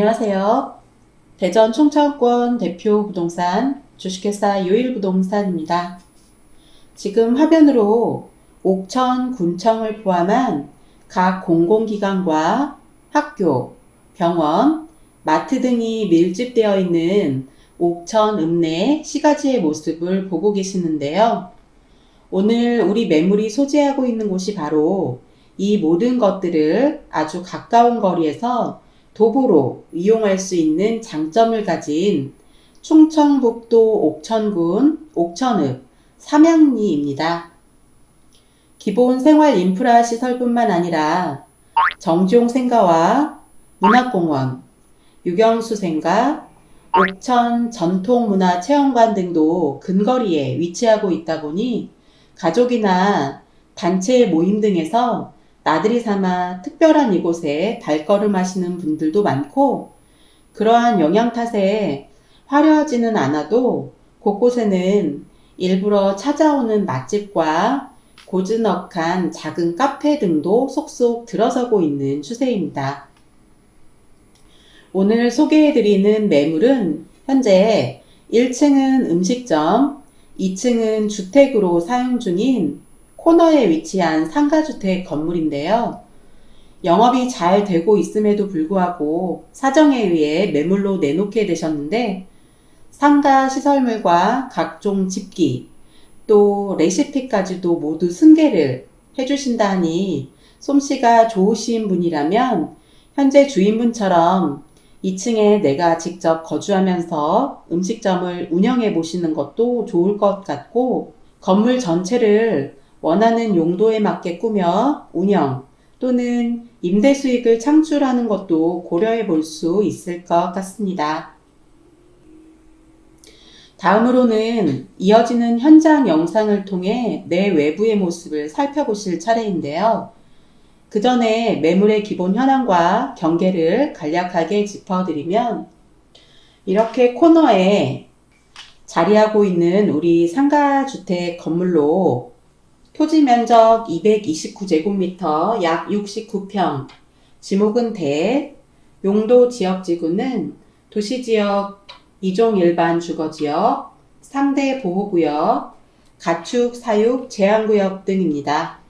안녕하세요. 대전 충청권 대표 부동산 주식회사 요일부동산입니다. 지금 화면으로 옥천 군청을 포함한 각 공공기관과 학교, 병원, 마트 등이 밀집되어 있는 옥천 읍내 시가지의 모습을 보고 계시는데요. 오늘 우리 매물이 소재하고 있는 곳이 바로 이 모든 것들을 아주 가까운 거리에서 도보로 이용할 수 있는 장점을 가진 충청북도 옥천군 옥천읍 삼양리입니다. 기본 생활 인프라 시설뿐만 아니라 정종 생가와 문학공원, 유경수생가, 옥천 전통문화체험관 등도 근거리에 위치하고 있다 보니 가족이나 단체 모임 등에서 나들이 삼아 특별한 이곳에 발걸음 하시는 분들도 많고 그러한 영향 탓에 화려하지는 않아도 곳곳에는 일부러 찾아오는 맛집과 고즈넉한 작은 카페 등도 속속 들어서고 있는 추세입니다. 오늘 소개해드리는 매물은 현재 1층은 음식점, 2층은 주택으로 사용 중인 코너에 위치한 상가주택 건물인데요. 영업이 잘 되고 있음에도 불구하고 사정에 의해 매물로 내놓게 되셨는데 상가 시설물과 각종 집기 또 레시피까지도 모두 승계를 해주신다니 솜씨가 좋으신 분이라면 현재 주인분처럼 2층에 내가 직접 거주하면서 음식점을 운영해 보시는 것도 좋을 것 같고 건물 전체를 원하는 용도에 맞게 꾸며 운영 또는 임대 수익을 창출하는 것도 고려해 볼 수 있을 것 같습니다. 다음으로는 이어지는 현장 영상을 통해 내 외부의 모습을 살펴보실 차례인데요. 그 전에 매물의 기본 현황과 경계를 간략하게 짚어드리면 이렇게 코너에 자리하고 있는 우리 상가주택 건물로 토지 면적 229제곱미터 약 69평, 지목은 대, 용도 지역 지구는 도시지역 2종 일반 주거지역, 상대 보호구역, 가축 사육 제한구역 등입니다.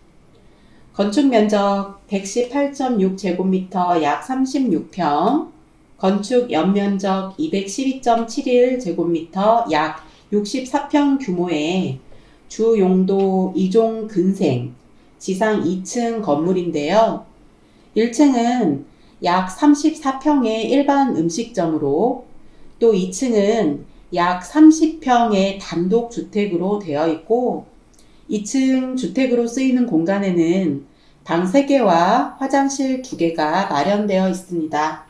건축 면적 118.6제곱미터 약 36평, 건축 연면적 212.71제곱미터 약 64평 규모의 주 용도 2종 근생, 지상 2층 건물인데요. 1층은 약 34평의 일반 음식점으로 또 2층은 약 30평의 단독 주택으로 되어 있고 2층 주택으로 쓰이는 공간에는 방 3개와 화장실 2개가 마련되어 있습니다.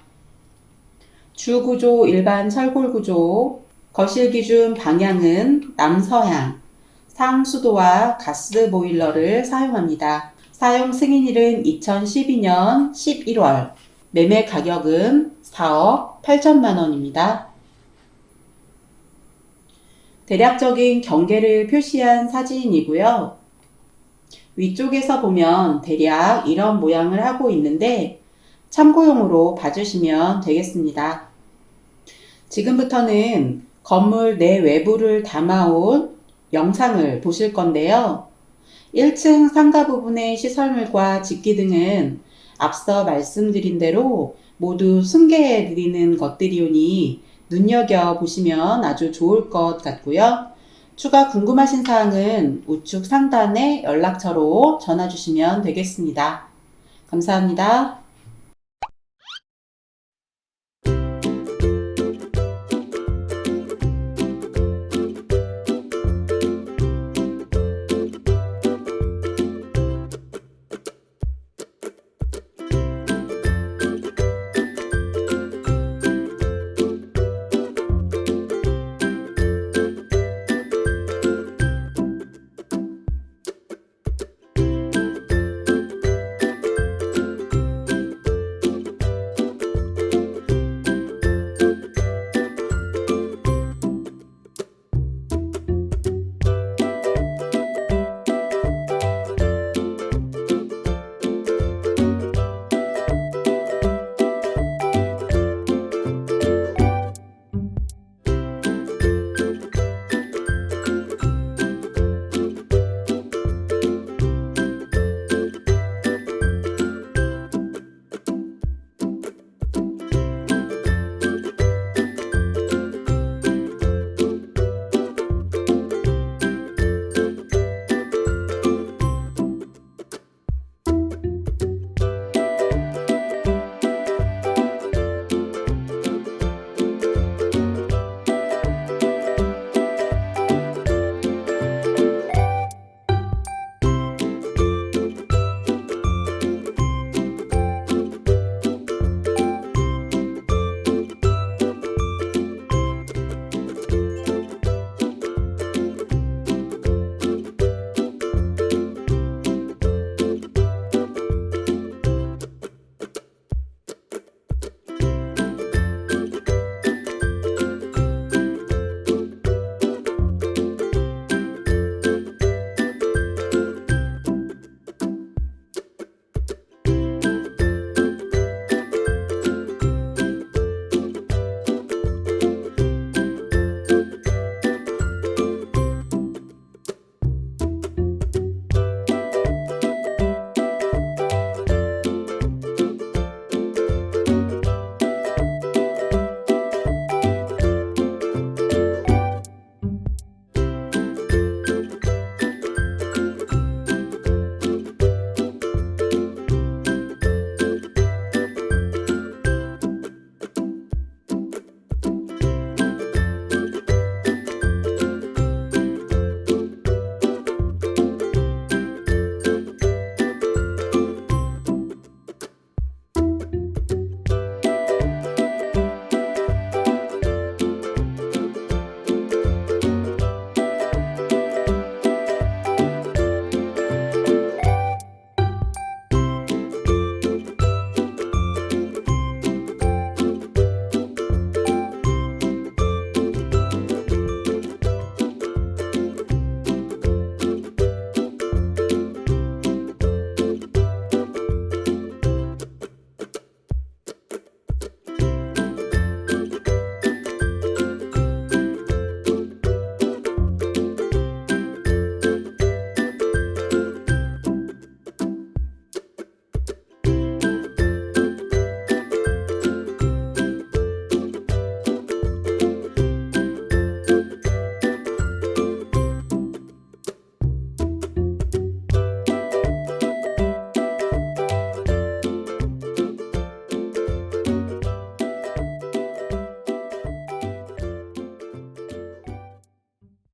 주구조 일반 철골 구조, 거실 기준 방향은 남서향, 상수도와 가스 보일러를 사용합니다. 사용 승인일은 2012년 11월, 매매 가격은 4억 8천만 원입니다. 대략적인 경계를 표시한 사진이고요. 위쪽에서 보면 대략 이런 모양을 하고 있는데 참고용으로 봐주시면 되겠습니다. 지금부터는 건물 내 외부를 담아온 영상을 보실 건데요. 1층 상가 부분의 시설물과 집기 등은 앞서 말씀드린 대로 모두 승계해 드리는 것들이오니 눈여겨 보시면 아주 좋을 것 같고요. 추가 궁금하신 사항은 우측 상단에 연락처로 전화 주시면 되겠습니다. 감사합니다.